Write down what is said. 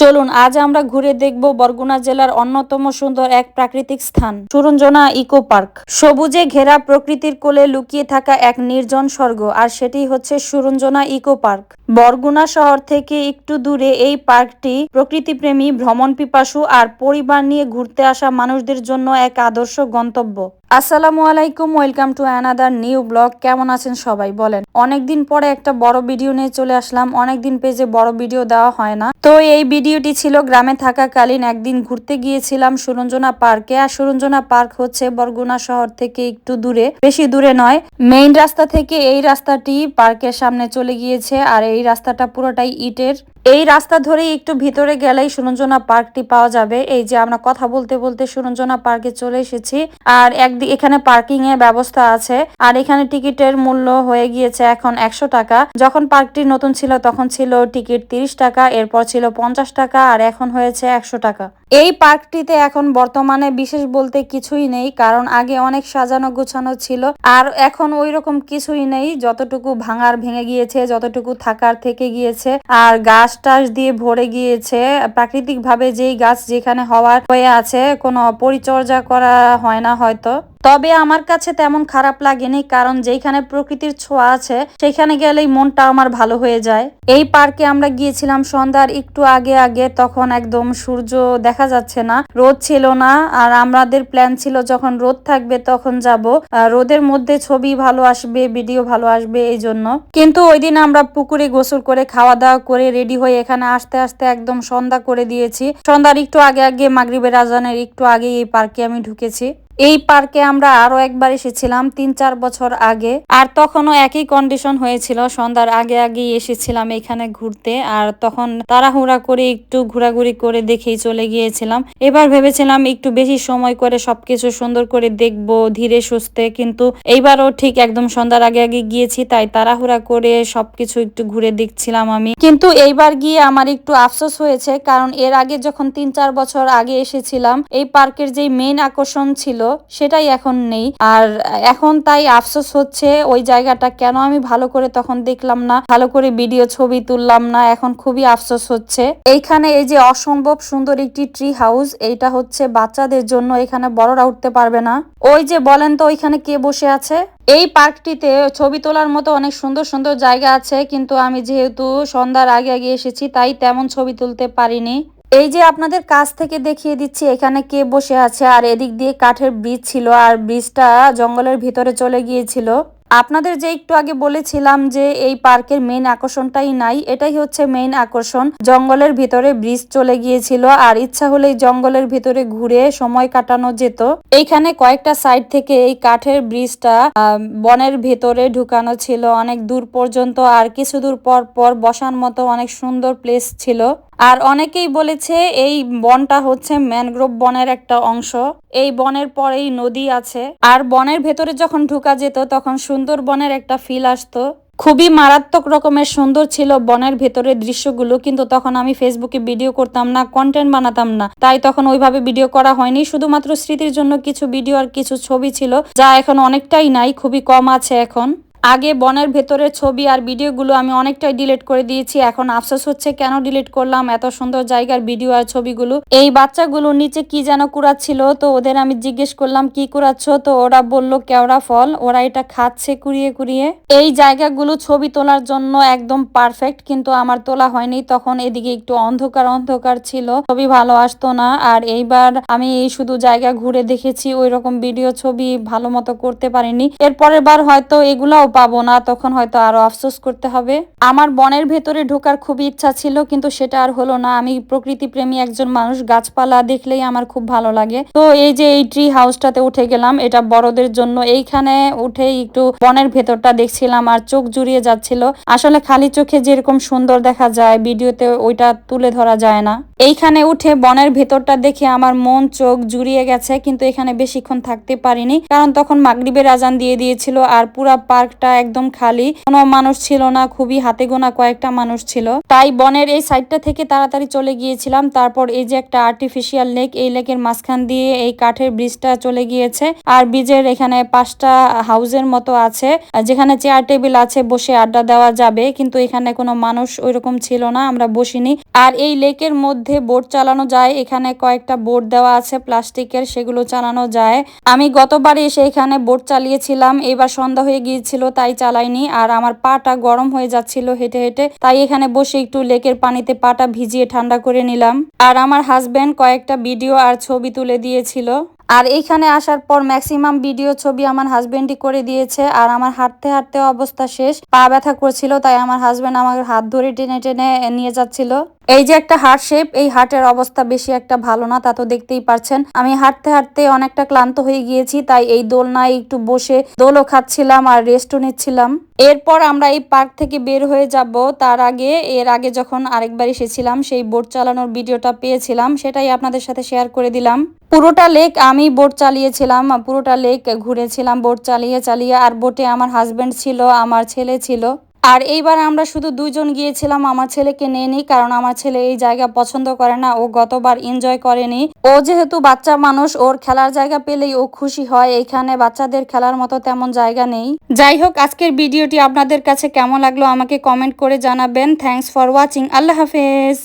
চলুন, আজ আমরা ঘুরে দেখব বরগুনা জেলার অন্যতম সুন্দর এক প্রাকৃতিক স্থান, সুরঞ্জনা ইকো পার্ক। সবুজে ঘেরা প্রকৃতির কোলে লুকিয়ে থাকা এক নির্জন স্বর্গ, আর সেটি হচ্ছে সুরঞ্জনা ইকো পার্ক। বরগুনা শহর থেকে একটু দূরে এই পার্কটি প্রকৃতিপ্রেমী ভ্রমণ পিপাসু আর পরিবার নিয়ে ঘুরতে আসা মানুষদের জন্য এক আদর্শ গন্তব্য। আসসালামু আলাইকুম, welcome to another new blog. কেমন আছেন সবাই বলেন। অনেকদিন পরে একটা বড় ভিডিও নিয়ে চলে আসলাম। অনেকদিন পেজে বড় ভিডিও দেওয়া হয় না। তো এই ভিডিওটি ছিল গ্রামে থাকাকালীন একদিন ঘুরতে গিয়েছিলাম সুরঞ্জনা পার্কে। আর সুরঞ্জনা পার্ক হচ্ছে বরগুনা শহর থেকে একটু দূরে, বেশি দূরে নয়। মেইন রাস্তা থেকে এই রাস্তাটি পার্কের সামনে চলে গিয়েছে। আর এই রাস্তাটা পুরোটাই ইটের। এই রাস্তা ধরেই একটু ভিতরে গেলেই সুরঞ্জনা পার্কটি পাওয়া যাবে। এই যে আমরা কথা বলতে বলতে সুরঞ্জনা পার্কে চলে এসেছি। আর একদিক এখানে পার্কিং এর ব্যবস্থা আছে। আর এখানে টিকিটের মূল্য হয়ে গিয়েছে এখন একশো টাকা। যখন পার্কটি নতুন ছিল, তখন ছিল টিকিট তিরিশ টাকা, এরপর ছিল পঞ্চাশ টাকা, আর এখন হয়েছে একশো টাকা। এই পার্কটিতে এখন বর্তমানে বিশেষ বলতে কিছুই নেই, কারণ আগে অনেক সাজানো গোছানো ছিল, আর এখন ওই রকম কিছুই নেই। যতটুকু ভাঙার ভেঙে গিয়েছে, যতটুকু থাকার থেকে গিয়েছে, আর গাছ টাস দিয়ে ভরে গিয়েছে। প্রাকৃতিক ভাবে যেই গাছ যেখানে হওয়ার হয়ে আছে, কোনো পরিচর্যা করা হয় না হয়তো। তবে আমার কাছে তেমন খারাপ লাগেনি, কারণ যেখানে প্রকৃতির ছোঁয়া আছে সেখানে গেলেই মনটা আমার ভালো হয়ে যায়। এই পার্কে আমরা গিয়েছিলাম সন্ধ্যার একটু আগে আগে, তখন একদম সূর্য দেখা যাচ্ছে না, রোদ ছিল না, আর আমাদের প্ল্যান ছিল যখন রোদ থাকবে তখন যাব। রোদের মধ্যে ছবি ভালো আসবে, ভিডিও ভালো আসবে এই জন্য কিন্তু ওই দিন আমরা পুকুরে গোসল করে খাওয়া দাওয়া করে রেডি হয়ে এখানে আসতে আসতে একদম সন্ধ্যা করে দিয়েছি। সন্ধ্যার একটু আগে আগে, মাগরিবের আজানের একটু আগে এই পার্কে আমি ঢুকেছি। এই পার্কে আমরা আরও একবার এসেছিলাম, তিন চার বছর আগে। আর তখনও একই কন্ডিশন হয়েছিল, সন্ধ্যার আগে আগেই এসেছিলাম এখানে ঘুরতে। আর তখন তাড়াহুড়া করে একটু ঘোরাঘুরি করে দেখেই চলে গিয়েছিলাম। এবার ভেবেছিলাম একটু বেশি সময় করে সবকিছু সুন্দর করে দেখব, ধীরে সুস্থে। কিন্তু এইবারও ঠিক একদম সন্ধ্যার আগে আগে গিয়েছি, তাই তাড়াহুড়া করে সবকিছু একটু ঘুরে দেখছিলাম আমি। কিন্তু এইবার গিয়ে আমার একটু আফসোস হয়েছে, কারণ এর আগে যখন তিন চার বছর আগে এসেছিলাম, এই পার্কের যেই মেইন আকর্ষণ ছিল সেটাই এখন নেই। আর এখন তাই আফসোস হচ্ছে ওই জায়গাটা কেন আমি ভালো করে তখন দেখলাম না, ভালো করে ভিডিও ছবি তুললাম না, এখন খুবই আফসোস হচ্ছে। এইখানে এই যে অসম্ভব সুন্দর একটি ট্রি হাউস এইটা হচ্ছে বাচ্চাদের জন্য এখানে বড়রা উঠতে পারবে না। ওই যে বলেন তো ওইখানে কে বসে আছে? এই পার্কটিতে ছবি তোলার মতো অনেক সুন্দর সুন্দর জায়গা আছে, কিন্তু আমি যেহেতু সন্ধ্যার আগে আগে এসেছি, তাই তেমন ছবি তুলতে পারিনি। এই যে আপনাদের কাছ থেকে দেখিয়ে দিচ্ছি, এখানে কে বসে আছে? আর এদিক দিয়ে কাঠের ব্রিজ ছিল, আর ব্রিজটা জঙ্গলের ভিতরে চলে গিয়েছিল। আপনাদের যে একটু আগে বলেছিলাম যে এই পার্কের মেইন আকর্ষণটাই নাই, এটাই হচ্ছে মেইন আকর্ষণ। জঙ্গলের ভিতরে ব্রিজ চলে গিয়েছিল, আর ইচ্ছা হলেই জঙ্গলের ভিতরে ঘুরে সময় কাটানো যেত। এইখানে কয়েকটা সাইড থেকে এই কাঠের ব্রিজটা বনের ভেতরে ঢুকানো ছিল। অনেক দূর পর্যন্ত আর কিছু দূর পর পর বসার মতো অনেক সুন্দর প্লেস ছিল। আর অনেকেই বলেছে এই বনটা হচ্ছে ম্যানগ্রোভ বনের একটা অংশ। এই বনের পরেই নদী আছে। আর বনের ভেতরে যখন ঢুকা যেত, তখন সুন্দর বনের একটা ফিল আসতো। খুবই মারাত্মক রকমের সুন্দর ছিল বনের ভেতরের দৃশ্যগুলো, কিন্তু তখন আমি ফেসবুকে ভিডিও করতাম না কন্টেন্ট বানাতাম না। তাই তখন ওইভাবে ভিডিও করা হয়নি। শুধুমাত্র স্মৃতির জন্য কিছু ভিডিও আর কিছু ছবি ছিল, যা এখন অনেকটাই নাই, খুবই কম আছে এখন। আগে বনের ভেতরের ছবি আর ভিডিওগুলো আমি অনেকটাই ডিলিট করে দিয়েছি, এখন আফসোস হচ্ছে কেন ডিলিট করলাম, এত সুন্দর জায়গার ভিডিও আর ছবিগুলো। এই বাচ্চাগুলো নিচে কি যেন কুড়াচ্ছিল, তো ওদের আমি জিজ্ঞেস করলাম, কি কুড়াচ্ছ? তো ওরা বলল, কেওড়া ফল। ওরা এটা খাচ্ছে কুড়িয়ে কুড়িয়ে। এই জায়গাগুলো ছবি তোলার জন্য একদম পারফেক্ট কিন্তু আমার তোলা হয়নি, তখন এদিকে একটু অন্ধকার অন্ধকার ছিল, ছবি ভালো আসতো না। আর এইবার আমি শুধু জায়গা ঘুরে দেখেছি ওই রকম ভিডিও ছবি ভালো মতো করতে পারিনি। এরপরের বার হয়তো এগুলাও পাবো না, তখন হয়তো আরও আফসোস করতে হবে। আমার বনের ভেতরে ঢোকার খুবই ইচ্ছা ছিল, কিন্তু সেটা আর হলো না। আমি প্রকৃতি প্রেমী একজন মানুষ, গাছপালা দেখলেই আমার খুব ভালো লাগে। তো এই যে এই ট্রি হাউসটাতে উঠে গেলাম, এটা বড়দের জন্য। এইখানে উঠে একটু বনের ভেতরটা দেখছিলাম আর চোখ জুড়িয়ে যাচ্ছিল। আসলে খালি চোখে যেরকম সুন্দর দেখা যায়, ভিডিওতে ওইটা তুলে ধরা যায় না। এইখানে উঠে বনের ভেতরটা দেখে আমার মন, চোখ জুড়িয়ে গেছে, কিন্তু এখানে বেশিক্ষণ থাকতে পারিনি। কারণ তখন মাগরিবের আজান দিয়ে দিয়েছিল আর পুরা পার্ক পার্কটা একদম খালি। কোনো মানুষ ছিল না, খুবই হাতে গোনা কয়েকটা মানুষ ছিল। তাই বনের এই সাইডটা থেকে তাড়াতাড়ি চলে গিয়েছিলাম। তারপর এই যে একটা আর্টিফিশিয়াল লেক এই লেকের মাঝখান দিয়ে এই কাঠের ব্রিজটা চলে গিয়েছে। আর ব্রিজের এখানে পাঁচটা হাউজের মতো আছে। যেখানে চেয়ার টেবিল আছে, বসে আড্ডা দেওয়া যাবে। কিন্তু এখানে কোনো মানুষ ওইরকম ছিল না, আমরা বসিনি। আর এই লেকের মধ্যে বোট চালানো যায়। এখানে কয়েকটা বোট দেওয়া আছে, প্লাস্টিকের, সেগুলো চালানো যায়। আমি গতবার এসে এখানে বোট চালিয়েছিলাম। এবার সন্ধ্যা হয়ে গিয়েছিল তাই চালাইনি আর আমার পাটা গরম হয়ে যাচ্ছিল হেঁটে হেঁটে, তাই এখানে বসে একটু লেকের পানিতে পাটা ভিজিয়ে ঠান্ডা করে নিলাম। আর আমার হাজব্যান্ড কয়েকটা ভিডিও আর ছবি তুলে দিয়েছিল। আর এইখানে আসার পর ম্যাক্সিমাম ভিডিও ছবি আমার হাজবেন্ডই করে দিয়েছে আর আমার হাঁটতে হাঁটতে অবস্থা শেষ। পা ব্যথা করছিল, তাই আমার হাজবেন্ড আমার হাত ধরে টেনে টেনে নিয়ে যাচ্ছিল। এই যে একটা হার্ট শেপ এই হার্টের অবস্থা বেশি একটা ভালো না, তা তো দেখতেই পারছেন। আমি হাঁটতে হাঁটতে অনেকটা ক্লান্ত হয়ে গিয়েছি, তাই এই দোলনায় একটু বসে দোলও খাচ্ছিলাম আর রেস্টও নিচ্ছিলাম। এরপর আমরা এই পার্ক থেকে বের হয়ে যাব। তার আগে, এর আগে যখন আরেকবার এসেছিলাম, সেই বোট চালানোর ভিডিওটা পেয়েছিলাম, সেটাই আপনাদের সাথে শেয়ার করে দিলাম। পুরোটা লেক আমি বোট চালিয়েছিলাম, পুরোটা লেক ঘুরেছিলাম, বোট চালিয়ে চালিয়ে, আর বোটে আমার হাজবেন্ড ছিল, আমার ছেলে ছিল। আর এইবার আমরা শুধু দুজন গিয়েছিলাম, আমার ছেলেকে নিয়ে কারণ আমার ছেলে এই জায়গা পছন্দ করে না, ও গতবার এনজয় করেনি। ও যেহেতু বাচ্চা মানুষ, ওর খেলার জায়গা পেলেই ও খুশি হয়, এখানে বাচ্চাদের খেলার মতো তেমন জায়গা নেই। যাই হোক, আজকের ভিডিওটি আপনাদের কাছে কেমন লাগল আমাকে কমেন্ট করে জানাবেন। থ্যাংকস ফর ওয়াচিং আল্লাহ হাফেজ।